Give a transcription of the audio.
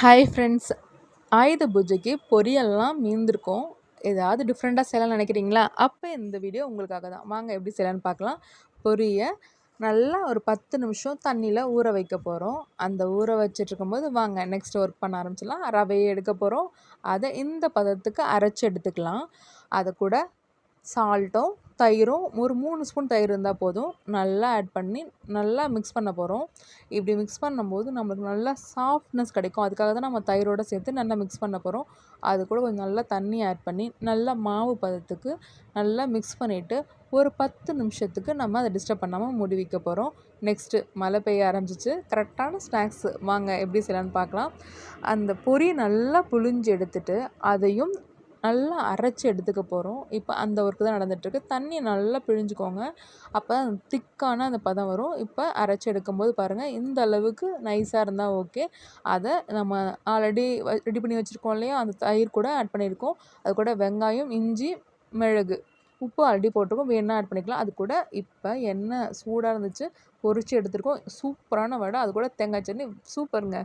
Hi friends ஆயுத பூஜைக்கு பொரியல்லாம் மீந்திருக்கோம். ஏதாவது டிஃப்ரெண்ட்டாக செய்யலாம் நினைக்கிறீங்களா? அப்போ இந்த வீடியோ உங்களுக்காக தான். வாங்க எப்படி செய்யலான்னு பார்க்கலாம். பொரிய நல்லா ஒரு பத்து நிமிஷம் தண்ணியில் ஊற வைக்க போகிறோம் அந்த ஊற வச்சுட்டு இருக்கும்போது வாங்க நெக்ஸ்ட் ஒர்க் பண்ண ஆரம்பிச்சிடலாம். ரவையை எடுக்க போகிறோம் அதை இந்த பதத்துக்கு அரைச்சி எடுத்துக்கலாம். அதை கூட சால்ட்டும் தயிரும் ஒரு மூணு ஸ்பூன் தயிர் இருந்தால் போதும். நல்லா ஆட் பண்ணி நல்லா மிக்ஸ் பண்ண போகிறோம் இப்படி மிக்ஸ் பண்ணும்போது நம்மளுக்கு நல்லா சாஃப்ட்னஸ் கிடைக்கும். அதுக்காக தான் நம்ம தயிரோடு சேர்த்து நல்லா மிக்ஸ் பண்ண போகிறோம் அது கூட கொஞ்சம் நல்லா தண்ணி ஆட் பண்ணி நல்லா மாவு பதத்துக்கு நல்லா மிக்ஸ் பண்ணிவிட்டு ஒரு பத்து நிமிஷத்துக்கு நம்ம அதை டிஸ்டர்ப் பண்ணாமல் மூடி வைக்க போகிறோம் நெக்ஸ்ட்டு மழை பெய்ய ஆரம்பிச்சிச்சு. கரெக்டான ஸ்நாக்ஸு வாங்க எப்படி செய்யலான்னு பார்க்கலாம். அந்த பொரி நல்லா புழிஞ்சு எடுத்துகிட்டு அதையும் நல்லா அரைச்சி எடுத்துக்க போகிறோம் இப்போ அந்த ஒர்க்கு தான் நடந்துகிட்ருக்கு தண்ணியை நல்லா பிழிஞ்சுக்கோங்க. அப்போ தான் திக்கான அந்த பதம் வரும். இப்போ அரைச்சி எடுக்கும்போது பாருங்கள் இந்த அளவுக்கு நைஸாக இருந்தால் ஓகே அதை நம்ம ஆல்ரெடி ரெடி பண்ணி வச்சுருக்கோம் இல்லையா? அந்த தயிர் கூட ஆட் பண்ணியிருக்கோம் அது கூட வெங்காயம் இஞ்சி மிளகு. உப்பு ஆல்ரெடி போட்டிருக்கோம். வேணால் ஆட் பண்ணிக்கலாம். அது கூட இப்போ எண்ணெய் சூடாக இருந்துச்சு பொரிச்சு எடுத்துருக்கோம். சூப்பரான வடை. அது கூட தேங்காய் சட்னி. சூப்பருங்க.